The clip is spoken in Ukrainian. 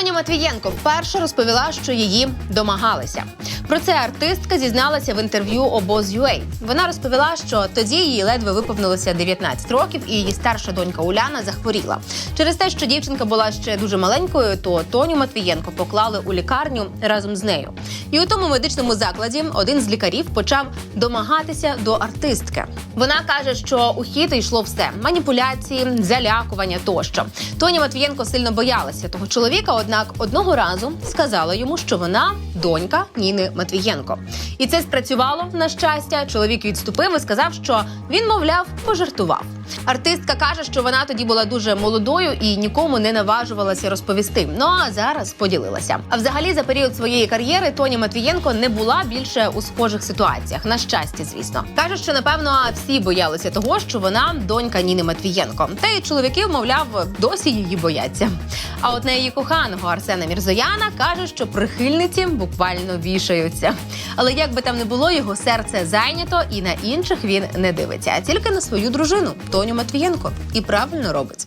Тоня Матвієнко вперше розповіла, що її домагалися. Про це артистка зізналася в інтерв'ю обоз.ua. Вона розповіла, що тоді їй ледве виповнилося 19 років, і її старша донька Уляна захворіла. Через те, що дівчинка була ще дуже маленькою, то Тоню Матвієнко поклали у лікарню разом з нею. І у тому медичному закладі один з лікарів почав домагатися до артистки. Вона каже, що у хід йшло все: маніпуляції, залякування тощо. Тоня Матвієнко сильно боялася того чоловіка, однак одного разу сказала йому, що вона донька Ніни Матвієнко. І це спрацювало на щастя. Чоловік відступив і сказав, що він, мовляв, пожартував. Артистка каже, що вона тоді була дуже молодою і нікому не наважувалася розповісти. Ну а зараз поділилася. А взагалі, за період своєї кар'єри Тоні Матвієнко не була більше у схожих ситуаціях. На щастя, звісно, каже, що напевно всі боялися того, що вона донька Ніни Матвієнко. Та й чоловіків, мовляв, досі її бояться. А от на її коханого Арсена Мірзояна каже, що прихильниці буквально вішаються. Але як би там не було, його серце зайнято, і на інших він не дивиться, а тільки на свою дружину Тоню Матвієнко. І правильно робить.